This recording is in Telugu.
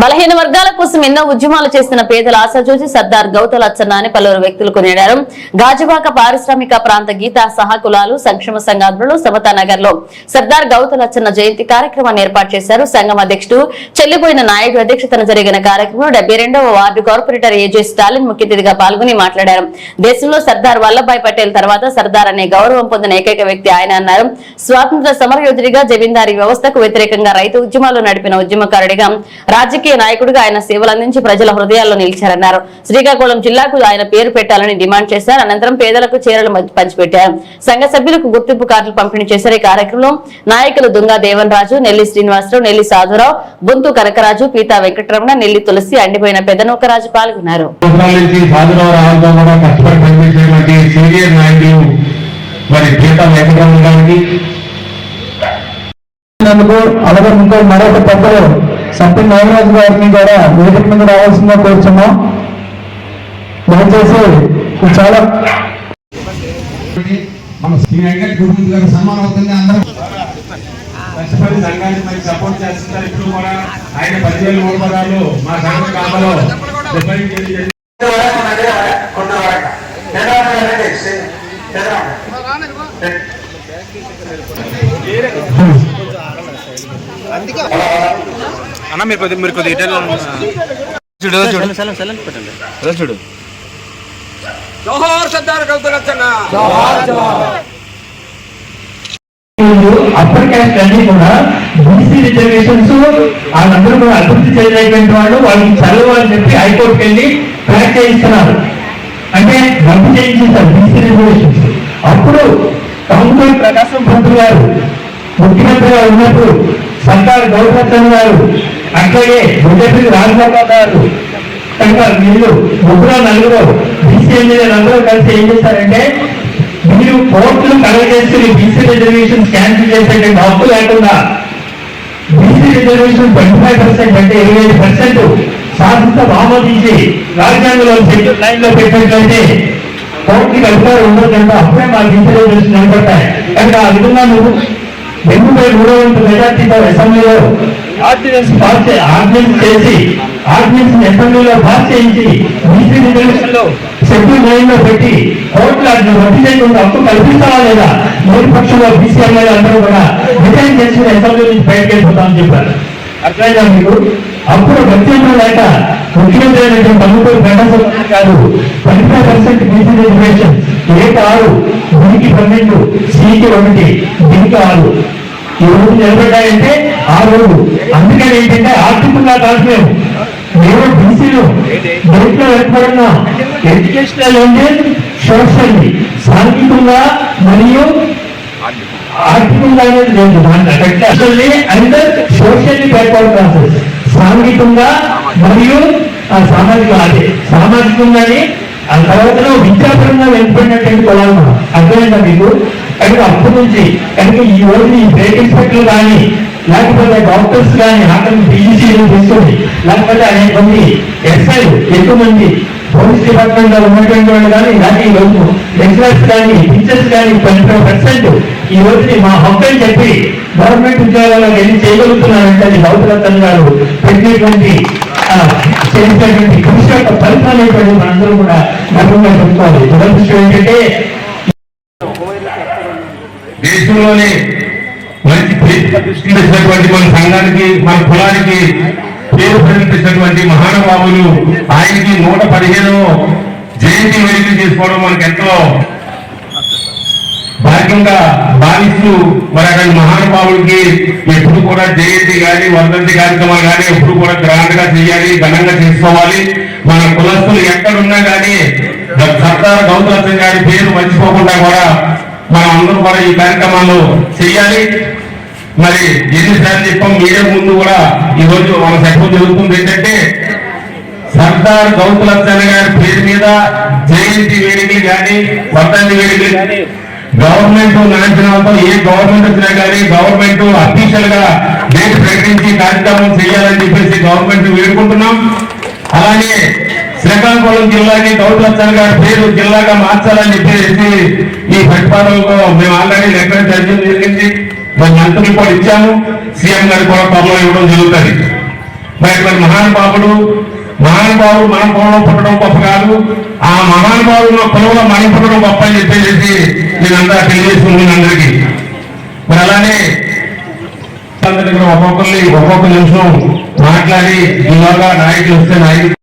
బలహీన వర్గాల కోసం ఎన్నో ఉద్యమాలు చేస్తున్న పేదల ఆశ చూసి సర్దార్ గౌతల్ అచ్చన్న అని పలువురు వ్యక్తులు కొనియాడారు. గాజువాక పారిశ్రామిక ప్రాంత గీతా సహకులాలు సంక్షేమ సంఘాధ్రులు సమతా నగర్లో సర్దార్ గౌతల్ అచ్చన్న జయంతి కార్యక్రమాన్ని ఏర్పాటు చేశారు. సంఘం అధ్యక్షుడు చెల్లిపోయిన నాయుడు అధ్యక్షతన జరిగిన కార్యక్రమం డెబ్బై వార్డు కార్పొరేటర్ ఏజే స్టాలిన్ ముఖ్య అతిథిగా పాల్గొని మాట్లాడారు. దేశంలో సర్దార్ వల్లభాయ్ పటేల్ తర్వాత సర్దార్ అనే గౌరవం పొందిన ఏకైక వ్యక్తి ఆయన అన్నారు. స్వాతంత్ర సమరయోధుడిగా జమీందారీ వ్యవస్థకు వ్యతిరేకంగా రైతు ఉద్యమాలు నడిపిన ఉద్యమకారుడిగా రాజకీయ నాయకుడిగా ఆయన సేవలు అందించి ప్రజల హృదయాల్లో నిలిచారన్నారు. శ్రీకాకుళం జిల్లాకు ఆయన పేరు పెట్టాలని డిమాండ్ చేశారు. అనంతరం పేదలకు చీరలు మధ్య- పంచిపెట్టారు. సంఘ సభ్యులకు గుర్తింపు కార్డులు పంపిణీ చేశారు. ఈ కార్యక్రమంలో నాయకులు దుంగా దేవన్ రాజు నెల్లి శ్రీనివాసరావు నెల్లి సాధురావు బొంతు కనకరాజు పీతా వెంకటరమణ నెల్లి తులసి అండిపోయిన పెద్దనూకరాజు పాల్గొన్నారు. మరి వెంకటరమణ గారికి. అలాగే ఇంకో మరొక పెద్దలు సత్యం నాగరాజు గారిని కూడా వేదిక మీద రావాల్సిందిగా కోరుచున్నాం. దయచేసి చాలా మన గురుమూర్తి గారు సన్మానం అవుతుంది అందరూ కష్టపడి సంఘానికి మరి సపోర్ట్ చేస్తున్నారు. ఇప్పుడు కూడా ఆయన పదివేల మూడు పదాలు మా సంఘ కాపలో అన్న మీరు కొద్ది మీరు కొద్ది ఇటల్ చూడు చూడు సెలవు సెలవు పెట్టండి అదే చూడు. జోహార్ సర్దార్ కల్పన అప్పర్ క్యాస్ట్ అన్ని కూడా బీసీ రిజర్వేషన్స్ వాళ్ళందరూ కూడా అభివృద్ధి వాళ్ళు వాళ్ళకి చదువు అని చెప్పి హైకోర్టుకి వెళ్ళి ట్రాక్ చేయిస్తున్నారు. అంటే రద్దు చేయించేస్తారు బీసీ రిజర్వేషన్స్. అప్పుడు ప్రకాశం పంతులు గారు ముఖ్యమంత్రిగా ఉన్నప్పుడు సర్దార్ గౌరవచంద్ గారు అట్లాగే ముఖ్యమంత్రి రాజగోపాల్ గారు ఇంకా వీళ్ళు ముగ్గురు నలుగురు బీసీ ఇంజనీర్ అందరూ కలిసి ఏం చేశారంటే మీరు కోర్టులు కలెక్ట్ చేసుకుని బీసీ రిజర్వేషన్ క్యాన్సిల్ చేసేటువంటి హక్కు లేకుండా BC reservation twenty five percent అంటే ఇరవై ఐదు పర్సెంట్ శాసనసభ ఆమోదించి రాజ్యాంగంలో షెడ్యూల్ లైన్లో పెట్టినట్లయితే కోర్టుకి అధికారం ఉండదంటే అప్పుడే మా బీసీ రిజర్వేషన్ నిలబడతాయి. కనుక ఆ విధంగా నువ్వు ఎనభై మూడో వంతు మెజార్టీతో అసెంబ్లీలో ఆర్డినెన్స్ పాస్ ఆర్డినెన్స్ చేసి ఆర్డినెన్స్ అసెంబ్లీలో పాస్ చేయించి బీసీ రిజర్వేషన్లో షెడ్యూల్ లైన్లో పెట్టి రద్దు చేయకుండా హక్కు కల్పిస్తావా లేదా? మూడు పక్షంలో బీసీ ఎమ్మెల్యే అందరూ కూడా రిజైన్ చేసి అసెంబ్లీ నుంచి బయటకు వెళ్ళిపోతామని చెప్పారు. అర్థమైందా మీకు? అప్పుడు గత్యంలో లేక ముఖ్యమంత్రి అయినటువంటి తమ్ముడు వెంకటేశ్వర గారు twenty five percent BC reservation ఏకి ఆరు దీనికి పన్నెండు సీకి ఒకటి దీనికి ఆరు. ఈ రోజు నిలబడ్డాయంటే ఆ రోజు. అందుకని ఏంటంటే ఆర్థికంగా కాదు మేము. మేము బీసీలు బయటలో ఏర్పడిన ఎడ్యుకేషనల్ ఇండియన్ సోషల్ సాంఘికంగా మరియు ఆర్థికంగా అనేది లేదు. దాంట్లో అండ్ సోషల్ బ్యాక్వర్డ్ క్లాసెస్ సాంఘికంగా మరియు సామాజిక అదే సామాజికంగానే ఆ తర్వాత విద్యాపరంగా వెళ్ళిపోయినట్టు కులాలు మనం. అర్థమైందా మీకు కనుక అప్పటి నుంచి కనుక ఈ రోజు ఈ బ్రేక్ ఇన్స్పెక్టర్లు కానీ లేకపోతే డాక్టర్స్ కానీ ఆటలు పీజీసీలు తీసుకొని లేకపోతే అనేక మంది ఎస్ఐలు ఎక్కువ మంది పోలీస్ డిపార్ట్మెంట్లో ఉన్నటువంటి వాళ్ళు కానీ ఇలాంటి ఈ రోజు లెక్చరర్స్ కానీ టీచర్స్ కానీ ట్వంటీ ఫైవ్ పర్సెంట్ ఈ రోజు మా హక్కు అని చెప్పి గవర్నమెంట్ ఉద్యోగాల్లో వెళ్ళి చేయగలుగుతున్నారంటే అది గౌతరత్న గారు పెట్టినటువంటి చేసినటువంటి కృషి యొక్క అనేటువంటి మనందరూ కూడా గర్వంగా చెప్పుకోవాలి. మొదటి విషయం ఏంటంటే దేశంలోనే మంచి పేరు ప్రతిష్ఠించినటువంటి మన సంఘానికి మన కులానికి పేరు ప్రకటించినటువంటి మహానుభావులు ఆయనకి నూట పదిహేను జయంతి వేడుకలు చేసుకోవడం మనకు ఎంతో భాగ్యంగా భావిస్తూ మరి అక్కడ మహానుభావులకి ఎప్పుడు కూడా జయంతి కానీ వర్ధంతి కార్యక్రమాలు కానీ ఎప్పుడు కూడా గ్రాండ్గా చేయాలి ఘనంగా చేసుకోవాలి. మన కులస్తులు ఎక్కడున్నా కానీ సర్దార్ గౌతమ్ గారి పేరు మర్చిపోకుండా కూడా మనం అందరూ కూడా ఈ కార్యక్రమాలు చేయాలి మరి ఎన్నిసార్లు చెప్పాం మీడియా ముందు కూడా ఈరోజు మన చెప్పడం జరుగుతుంది. ఏంటంటే సర్దార్ గౌతులచ్చన్న గారి పేరు మీద జయంతి వేడుకలు కానీ వర్ధంతి వేడుకలు కానీ గవర్నమెంట్ లాంఛనాలతో ఏ గవర్నమెంట్ వచ్చినా కానీ గవర్నమెంట్ అఫీషియల్గా డేట్ ప్రకటించి కార్యక్రమం చేయాలని చెప్పేసి గవర్నమెంట్ వేడుకుంటున్నాం. అలాగే శ్రీకాకుళం జిల్లాకి గౌతులచ్చన్న గారి పేరు జిల్లాగా మార్చాలని చెప్పేసి ఈ ప్రతిపాదనలో మేము ఆల్రెడీ లెక్కలు చర్చలు జరిగింది. మరి మంత్రులు కూడా ఇచ్చాము. సీఎం గారికి కూడా త్వరలో ఇవ్వడం జరుగుతుంది. మరి ఇక్కడ మహానుభావుడు మహానుభావుడు మన పొలంలో పుట్టడం గొప్ప కాదు. ఆ మహానుభావుడు ఉన్న కులంలో మనం పుట్టడం గొప్ప అని చెప్పేసి నేనంతా తెలియజేస్తుంది అందరికీ. మరి అలానే ఒక్కొక్కరిని ఒక్కొక్క నిమిషం మాట్లాడి ఈలోగా నాయకులు వస్తే నాయకులు